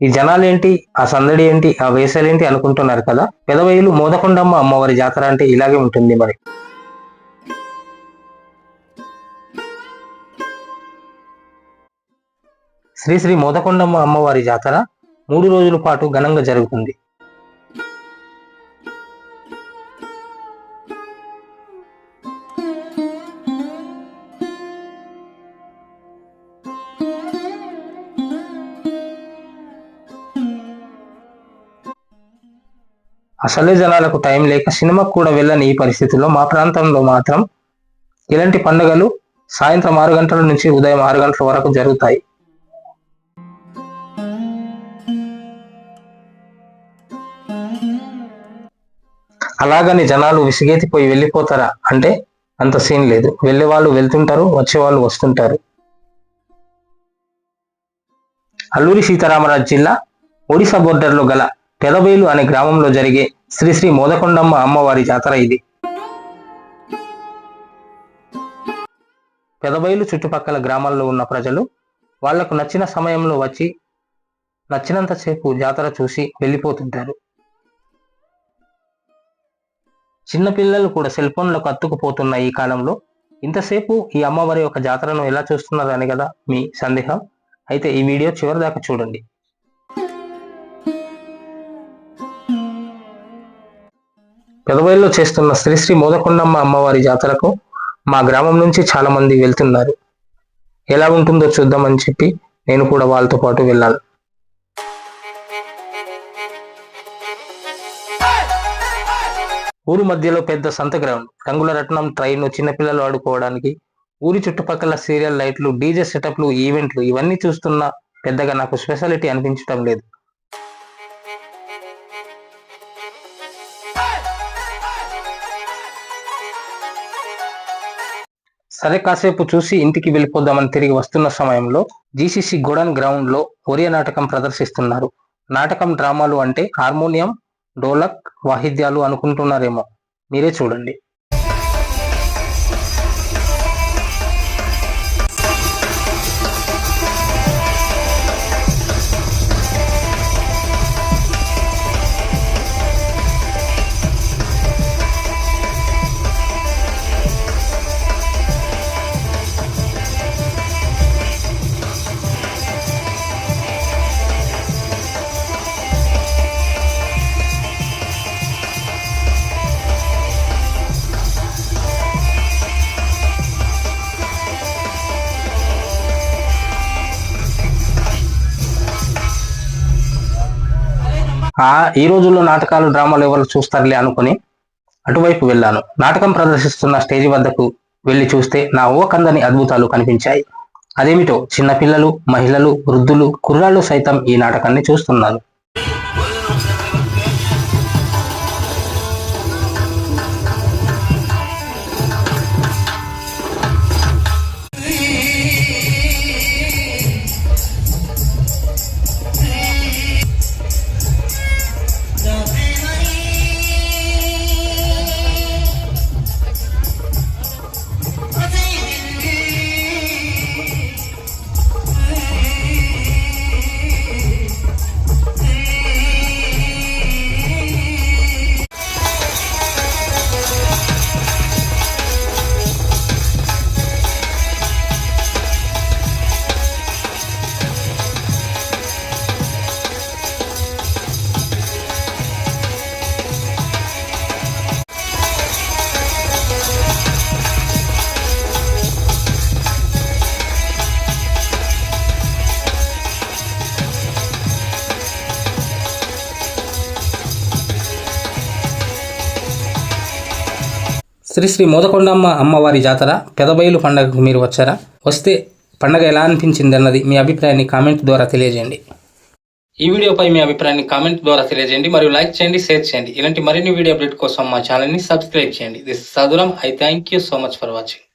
ఈ జనాలేంటి? ఆ సందడి ఏంటి? ఆ వేసాలేంటి అనుకుంటున్నారు కదా? పెదవయ్యలు మోదకొండమ్మ అమ్మవారి జాతర అంటే ఇలాగే ఉంటుంది మరి. శ్రీ శ్రీ మోదకొండమ్మ అమ్మవారి జాతర మూడు రోజుల పాటు ఘనంగా జరుగుతుంది. అసలే జనాలకు టైం లేక సినిమాకు కూడా వెళ్ళని ఈ పరిస్థితుల్లో మా ప్రాంతంలో మాత్రం ఇలాంటి పండుగలు సాయంత్రం ఆరు గంటల నుంచి ఉదయం ఆరు గంటల వరకు జరుగుతాయి. అలాగని జనాలు విసిగెత్తిపోయి వెళ్ళిపోతారా? అంటే అంత సీన్ లేదు. వెళ్ళే వాళ్ళు వెళ్తుంటారు వచ్చే వాళ్ళు వస్తుంటారు. అల్లూరి సీతారామరాజు జిల్లా ఒడిశా బోర్డర్లో గల పెదవేలు అనే గ్రామంలో జరిగే శ్రీ శ్రీ మోదకొండమ్మ అమ్మవారి జాతర ఇది. పెదబైలు చుట్టుపక్కల గ్రామాల్లో ఉన్న ప్రజలు వాళ్ళకు నచ్చిన సమయంలో వచ్చి నచ్చినంతసేపు జాతర చూసి వెళ్ళిపోతుంటారు. చిన్నపిల్లలు కూడా సెల్ ఫోన్లకు అత్తుకుపోతున్న ఈ కాలంలో. ఇంతసేపు ఈ అమ్మవారి యొక్క జాతరను ఎలా చూస్తున్నారు అని కదా మీ సందేహం? అయితే ఈ వీడియో చివరి దాకా చూడండి. పెదవైల్లో చేస్తున్న శ్రీ శ్రీ మోదకొండమ్మ అమ్మవారి జాతరకు మా గ్రామం నుంచి చాలా మంది వెళ్తున్నారు. ఎలా ఉంటుందో చూద్దామని చెప్పి నేను కూడా వాళ్ళతో పాటు వెళ్ళాను. ఊరు మధ్యలో పెద్ద సంత గ్రౌండ్. రంగుల రత్నం ట్రైన్ చిన్నపిల్లలు ఆడుకోవడానికి. ఊరి చుట్టుపక్కల సీరియల్ లైట్లు డీజే సెటప్లు ఈవెంట్లు ఇవన్నీ చూస్తున్నా పెద్దగా నాకు స్పెషాలిటీ అనిపించటం లేదు. సరే కాసేపు చూసి ఇంటికి వెళ్ళిపోదామని తిరిగి వస్తున్న సమయంలో జీసీసీ గోడన్ గ్రౌండ్లో ఒరియా నాటకం ప్రదర్శిస్తున్నారు. నాటకం డ్రామాలు అంటే హార్మోనియం డోలక్ వాయిద్యాలు అనుకుంటున్నారేమో. మీరే చూడండి. ఆ ఈ రోజుల్లో నాటకాలు డ్రామాలు ఎవరు చూస్తారులే అనుకుని అటువైపు వెళ్ళాను. నాటకం ప్రదర్శిస్తున్న స్టేజ్ వద్దకు వెళ్ళి చూస్తే నా ఓకందని అద్భుతాలు కనిపించాయి. అదేమిటో? చిన్నపిల్లలు మహిళలు వృద్ధులు కుర్రాళ్ళు సైతం ఈ నాటకాన్ని చూస్తున్నారు. శ్రీ శ్రీ మోదకొండమ్మ అమ్మవారి జాతర పెదబయలు పండగకు మీరు వచ్చారా? వస్తే పండగ ఎలా అనిపించింది అన్నది మీ అభిప్రాయాన్ని కామెంట్ ద్వారా తెలియజేయండి. ఈ వీడియోపై మీ అభిప్రాయాన్ని కామెంట్ ద్వారా తెలియజేయండి మరియు లైక్ చేయండి షేర్ చేయండి. ఇలాంటి మరిన్ని వీడియో అప్డేట్ కోసం మా ఛానల్ని సబ్స్క్రైబ్ చేయండి. This సదురం I thank you so much for watching.